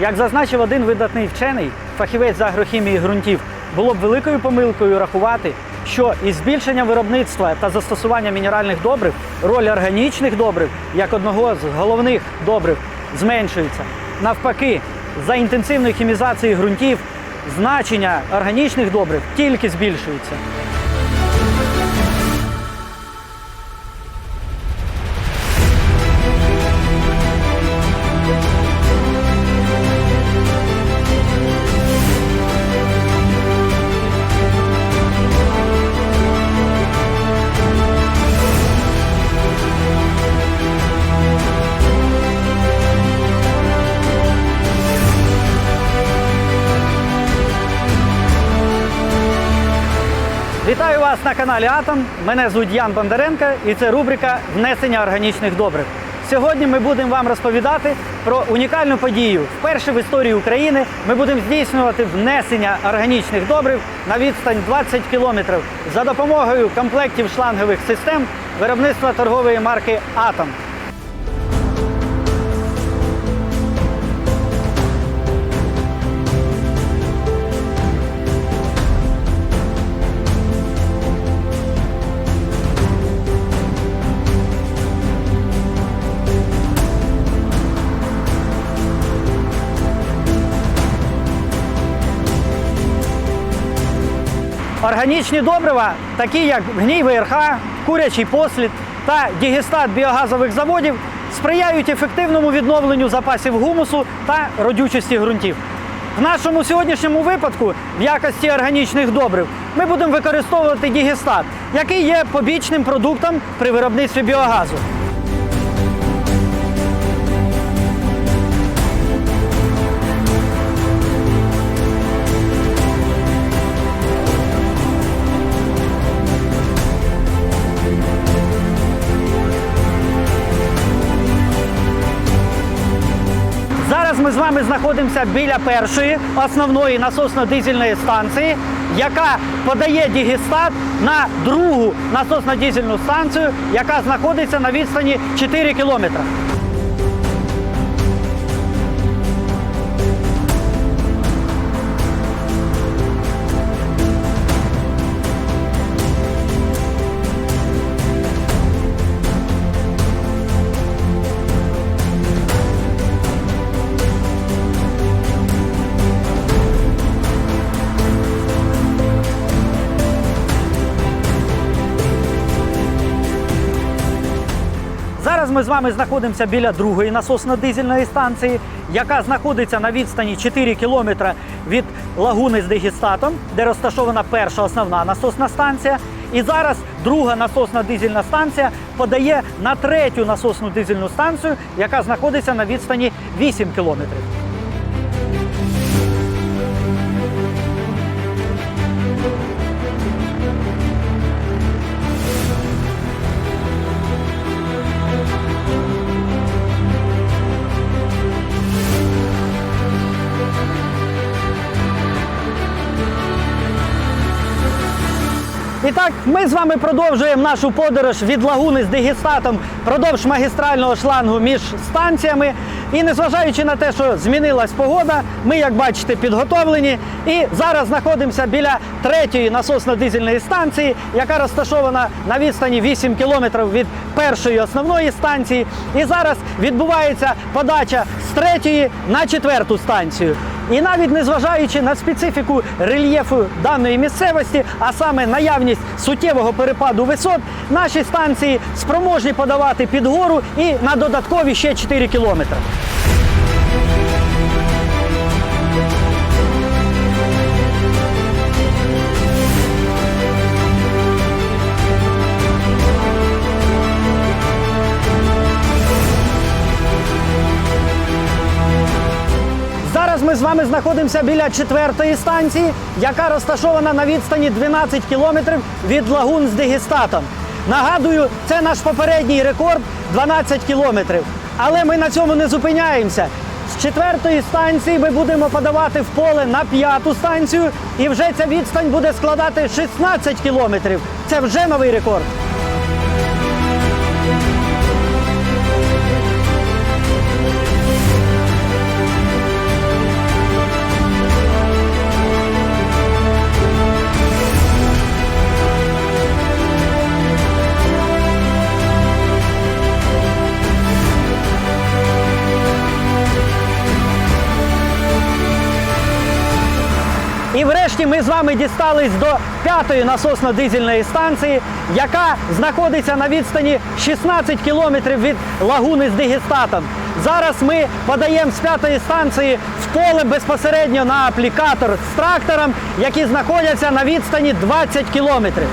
Як зазначив один видатний вчений, фахівець з агрохімії ґрунтів, було б великою помилкою рахувати, що із збільшенням виробництва та застосування мінеральних добрив роль органічних добрив як одного з головних добрив зменшується. Навпаки, за інтенсивної хімізації ґрунтів значення органічних добрив тільки збільшується. Вас на каналі Атом. Мене звуть Ян Бондаренко і це рубрика Внесення органічних добрив. Сьогодні ми будемо вам розповідати про унікальну подію. Вперше в історії України ми будемо здійснювати внесення органічних добрив на відстань 20 кілометрів за допомогою комплектів шлангових систем виробництва торгової марки Атом. Органічні добрива, такі як гній ВРХ, курячий послід та дігестат біогазових заводів, сприяють ефективному відновленню запасів гумусу та родючості ґрунтів. В нашому сьогоднішньому випадку, в якості органічних добрив, ми будемо використовувати дігестат, який є побічним продуктом при виробництві біогазу. З вами знаходимося біля першої основної насосно-дизельної станції, яка подає дігестат на другу насосно-дизельну станцію, яка знаходиться на відстані 4 кілометри. Зараз ми з вами знаходимося біля другої насосно-дизельної станції, яка знаходиться на відстані 4 кілометри від лагуни з дегістатом, де розташована перша основна насосна станція. І зараз друга насосна дизельна станція подає на третю насосну дизельну станцію, яка знаходиться на відстані 8 кілометрів. Так, ми з вами продовжуємо нашу подорож від лагуни з дегістатом продовж магістрального шлангу між станціями. І незважаючи на те, що змінилась погода, ми, як бачите, підготовлені. І зараз знаходимося біля третьої насосно-дизельної станції, яка розташована на відстані 8 кілометрів від першої основної станції. І зараз відбувається подача третьої на четверту станцію. І навіть незважаючи на специфіку рельєфу даної місцевості, а саме наявність суттєвого перепаду висот, наші станції спроможні подавати під гору і на додаткові ще 4 кілометри. Ми з вами знаходимося біля четвертої станції, яка розташована на відстані 12 кілометрів від лагун з дегістатом. Нагадую, це наш попередній рекорд 12 кілометрів. Але ми на цьому не зупиняємося. З четвертої станції ми будемо подавати в поле на п'яту станцію, і вже ця відстань буде складати 16 кілометрів. Це вже новий рекорд. Нарешті ми з вами дістались до п'ятої насосно-дизельної станції, яка знаходиться на відстані 16 кілометрів від лагуни з Дегестатом. Зараз ми подаємо з п'ятої станції в поле безпосередньо на аплікатор з трактором, які знаходяться на відстані 20 кілометрів.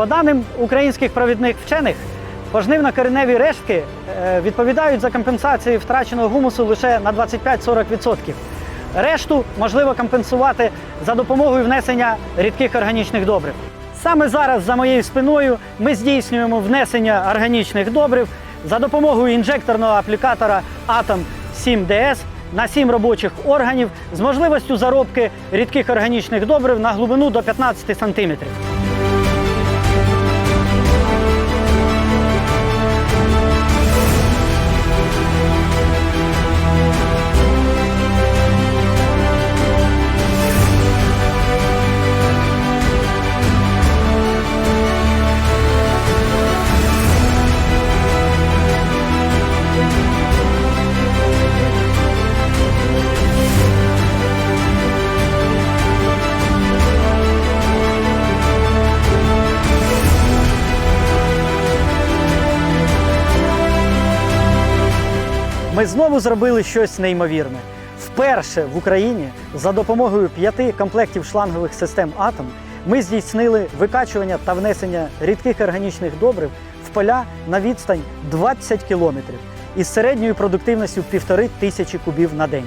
По даним українських провідних вчених, пожнивно-кореневі рештки е, відповідають за компенсацію втраченого гумусу лише на 25-40%. Решту можливо компенсувати за допомогою внесення рідких органічних добрив. Саме зараз за моєю спиною ми здійснюємо внесення органічних добрив за допомогою інжекторного аплікатора Atom 7DS на 7 робочих органів з можливістю заробки рідких органічних добрив на глибину до 15 см. Ми знову зробили щось неймовірне. Вперше в Україні за допомогою п'яти комплектів шлангових систем Атом ми здійснили викачування та внесення рідких органічних добрив в поля на відстань 20 кілометрів із середньою продуктивністю півтори тисячі кубів на день.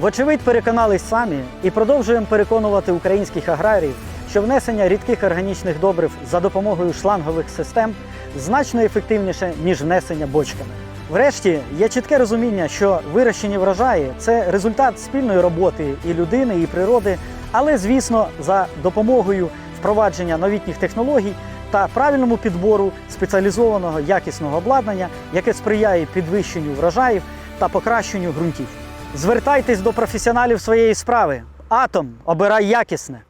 Вочевидь, переконались самі і продовжуємо переконувати українських аграріїв, що внесення рідких органічних добрив за допомогою шлангових систем значно ефективніше, ніж внесення бочками. Врешті є чітке розуміння, що вирощені врожаї це результат спільної роботи і людини, і природи, але звісно, за допомогою впровадження новітніх технологій та правильному підбору спеціалізованого якісного обладнання, яке сприяє підвищенню врожаїв та покращенню ґрунтів. Звертайтесь до професіоналів своєї справи. Атом обирай якісне.